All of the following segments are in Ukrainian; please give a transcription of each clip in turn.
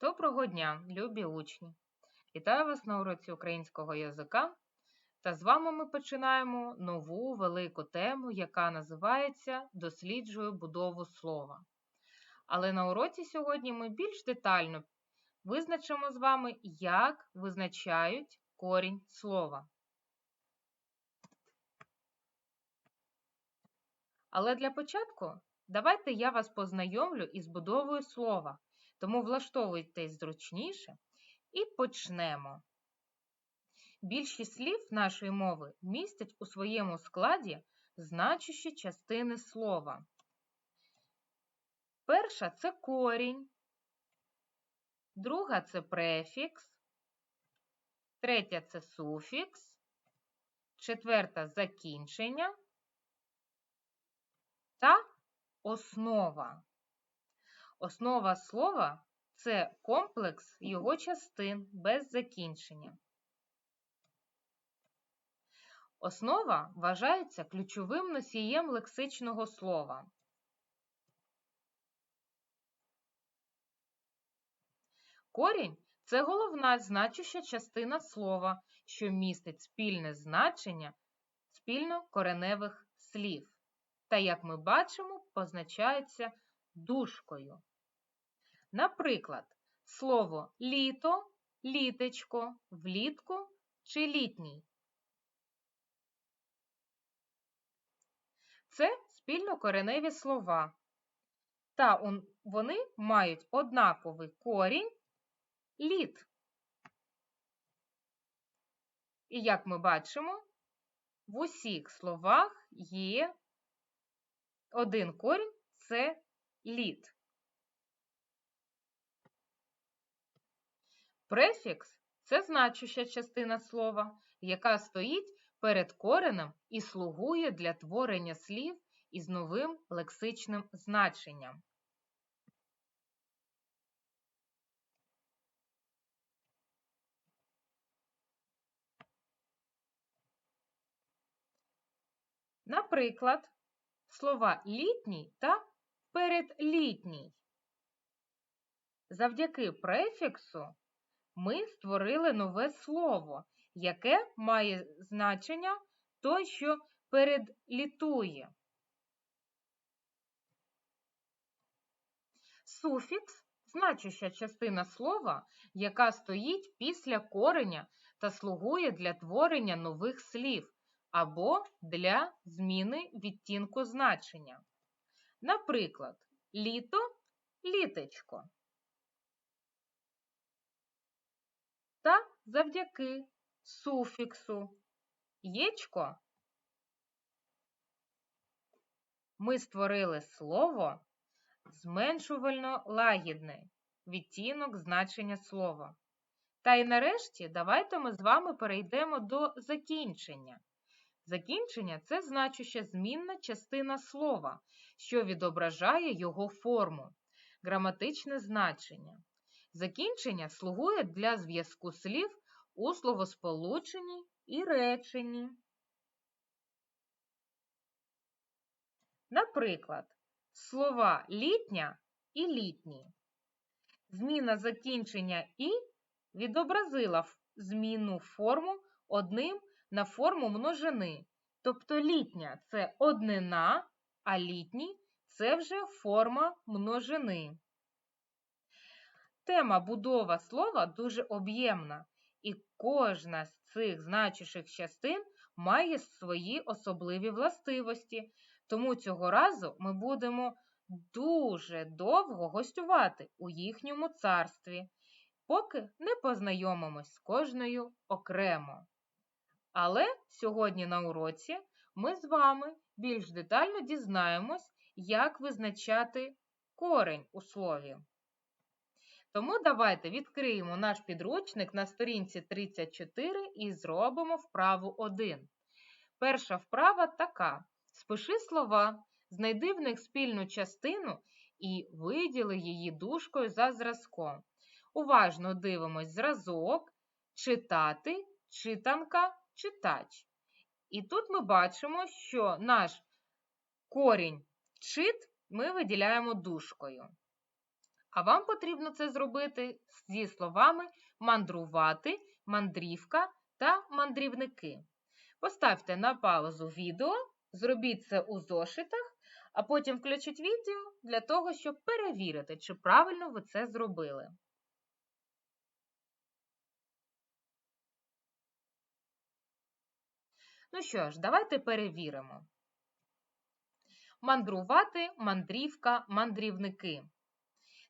Доброго дня, любі учні! Вітаю вас на уроці українського язика. Та з вами ми починаємо нову велику тему, яка називається Досліджую будову слова. Але на уроці сьогодні ми більш детально визначимо з вами, як визначають корінь слова. Але для початку давайте я вас познайомлю із будовою слова. Тому влаштовуйтесь зручніше і почнемо. Більшість слів нашої мови містять у своєму складі значущі частини слова. Перша це корінь, друга це префікс, третя це суфікс, четверта закінчення та основа. Основа слова це комплекс його частин без закінчення. Основа вважається ключовим носієм лексичного слова. Корінь це головна значуща частина слова, що містить спільне значення спільно-кореневих слів. Та, як ми бачимо, позначається дужкою. Наприклад, слово літо, літечко, влітку чи літній. Це спільнокореневі слова. Та вони мають однаковий корінь літ. І як ми бачимо, в усіх словах є один корінь це літ. Префікс це значуща частина слова, яка стоїть перед коренем і слугує для творення слів із новим лексичним значенням. Наприклад, слова літній та передлітній. Завдяки префіксу ми створили нове слово, яке має значення той, що передлітує. Суфікс значуща частина слова, яка стоїть після кореня та слугує для творення нових слів або для зміни відтінку значення. Наприклад, літо літечко. та завдяки суфіксу єчко ми створили слово зменшувально лагідне відтінок значення слова. Та й нарешті давайте ми з вами перейдемо до закінчення. Закінчення це значуща змінна частина слова, що відображає його форму, граматичне значення. Закінчення слугує для зв'язку слів у словосполученні і реченні. Наприклад, слова літня і літній. Зміна закінчення і відобразила зміну форму одним на форму множини. Тобто літня це однина, а літній це вже форма множини. Тема будова слова дуже об'ємна, і кожна з цих значущих частин має свої особливі властивості. Тому цього разу ми будемо дуже довго гостювати у їхньому царстві, поки не познайомимось з кожною окремо. Але сьогодні на уроці ми з вами більш детально дізнаємось, як визначати корень у слові. Тому давайте відкриємо наш підручник на сторінці 34 і зробимо вправу 1. Перша вправа така: спиши слова, знайди в них спільну частину і виділи її дужкою за зразком. Уважно дивимось зразок, читати, читанка, читач. І тут ми бачимо, що наш корінь чит ми виділяємо дужкою. А вам потрібно це зробити зі словами мандрувати, мандрівка та мандрівники. Поставте на паузу відео, зробіть це у зошитах, а потім включіть відео для того, щоб перевірити, чи правильно ви це зробили. Ну що ж, давайте перевіримо. Мандрувати, мандрівка, мандрівники.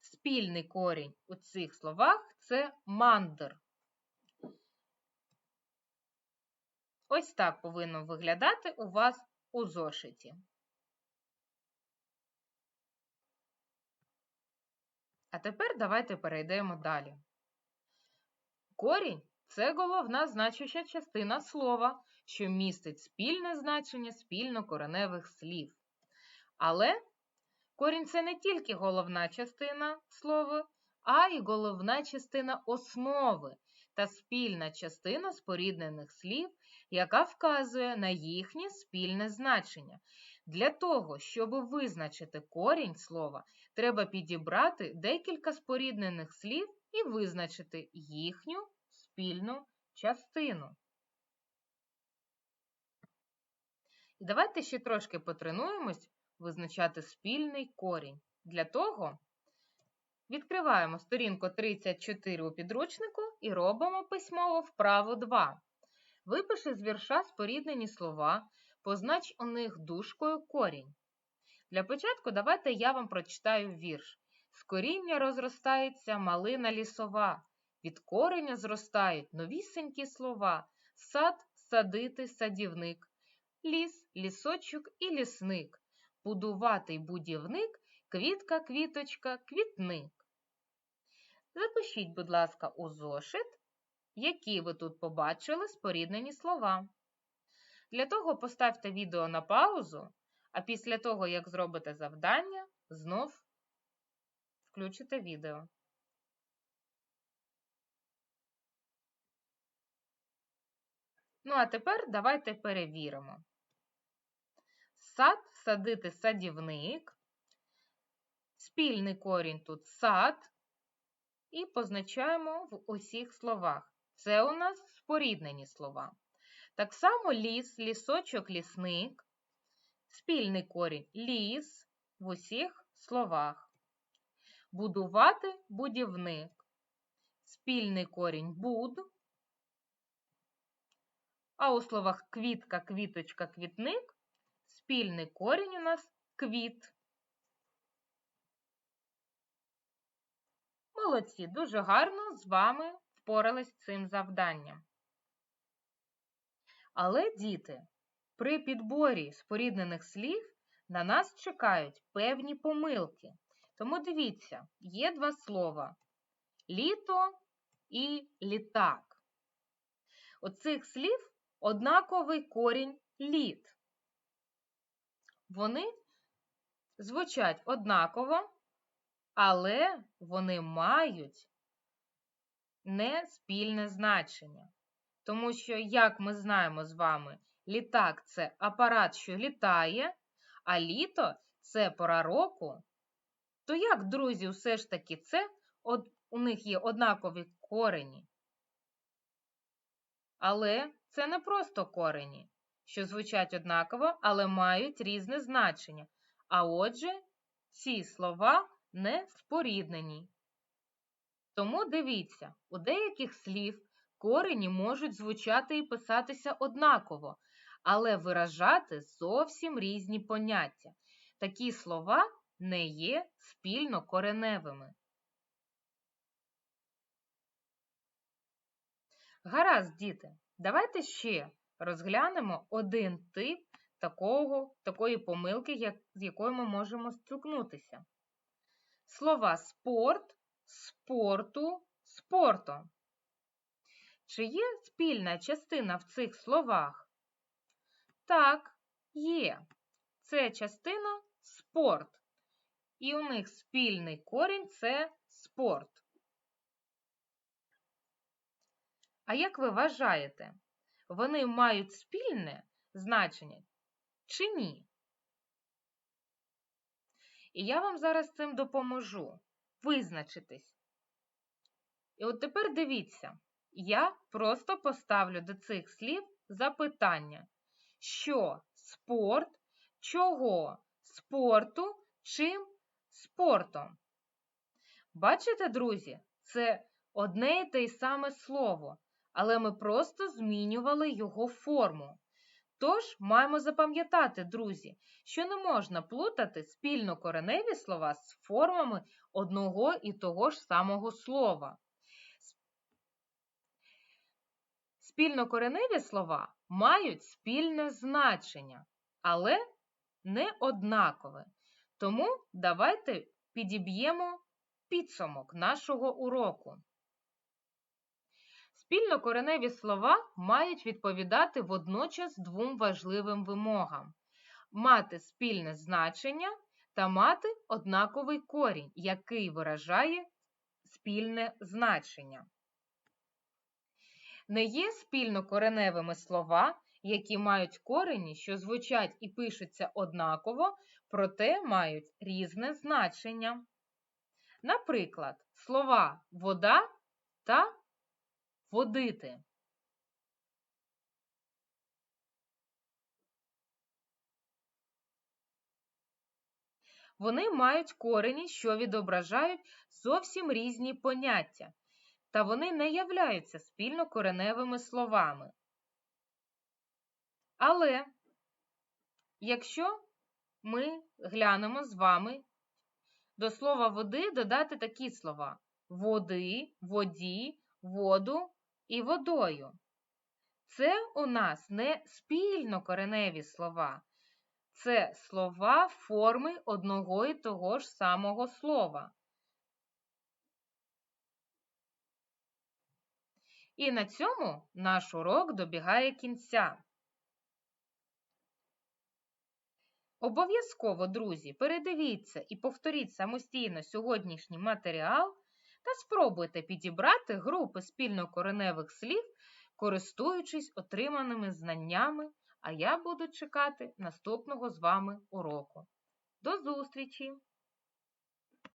Спільний корінь у цих словах це мандр. Ось так повинно виглядати у вас у зошиті. А тепер давайте перейдемо далі. Корінь це головна значуща частина слова, що містить спільне значення спільнокореневих слів. Але корінь це не тільки головна частина слова, а й головна частина основи та спільна частина споріднених слів, яка вказує на їхнє спільне значення. Для того, щоб визначити корінь слова, треба підібрати декілька споріднених слів і визначити їхню спільну частину. І давайте ще трошки потренуємось визначати спільний корінь. Для того відкриваємо сторінку 34 у підручнику і робимо письмово вправо 2. Випиши з вірша споріднені слова, познач у них дужкою корінь. Для початку давайте я вам прочитаю вірш. З коріння розростається малина лісова, від кореня зростають новісенькі слова, сад, садити, садівник, ліс, лісочок і лісник, будуватий будівник, квітка, квіточка, квітник. Запишіть, будь ласка, у зошит, які ви тут побачили споріднені слова. Для того поставте відео на паузу, а після того, як зробите завдання, знов включите відео. Ну, а тепер давайте перевіримо. Сад садити садівник, спільний корінь тут сад, і позначаємо в усіх словах. Це у нас споріднені слова. Так само ліс, лісочок, лісник, спільний корінь ліс в усіх словах. Будувати будівник, спільний корінь буд. А у словах квітка, квіточка, квітник спільний корінь у нас квіт. Молодці, дуже гарно з вами впорались з цим завданням. Але, діти, при підборі споріднених слів на нас чекають певні помилки. Тому дивіться, є два слова літо і літак. У цих слів однаковий корінь літ. Вони звучать однаково, але вони мають не спільне значення. Тому що, як ми знаємо з вами, літак це апарат, що літає, а літо це пора року. То як, друзі, все ж таки це у них є однакові корені? Але це не просто корені, що звучать однаково, але мають різне значення. А отже, ці слова не споріднені. Тому дивіться, у деяких слів корені можуть звучати і писатися однаково, але виражати зовсім різні поняття. Такі слова не є спільно кореневими. Гаразд, діти, давайте ще розглянемо один тип такого, такої помилки, як, з якою ми можемо стикнутися. Слова спорт, спорту, спорту. Чи є спільна частина в цих словах? Так, є. Це частина спорт. І у них спільний корінь це спорт. А як ви вважаєте, вони мають спільне значення чи ні? І я вам зараз цим допоможу. визначитись. І от тепер дивіться, я просто поставлю до цих слів запитання, що спорт, чого спорту, чим спортом. Бачите, друзі, це одне і те й саме слово, але ми просто змінювали його форму. Тож маємо запам'ятати, друзі, що не можна плутати спільнокореневі слова з формами одного і того ж самого слова. Спільнокореневі слова мають спільне значення, але не однакове. Тому давайте підіб'ємо підсумок нашого уроку. Спільнокореневі слова мають відповідати водночас двом важливим вимогам мати спільне значення та мати однаковий корінь, який виражає спільне значення. Не є спільнокореневими слова, які мають корені, що звучать і пишуться однаково, проте мають різне значення. Наприклад, слова вода та водити. Вони мають корені, що відображають зовсім різні поняття, та вони не являються спільнокореневими словами. Але якщо ми глянемо з вами до слова води додати такі слова води, воді, воду і водою. Це у нас не спільнокореневі слова. Це слова форми одного і того ж самого слова. І на цьому наш урок добігає кінця. Обов'язково, друзі, передивіться і повторіть самостійно сьогоднішній матеріал та спробуйте підібрати групи спільнокореневих слів, користуючись отриманими знаннями, а я буду чекати наступного з вами уроку. До зустрічі!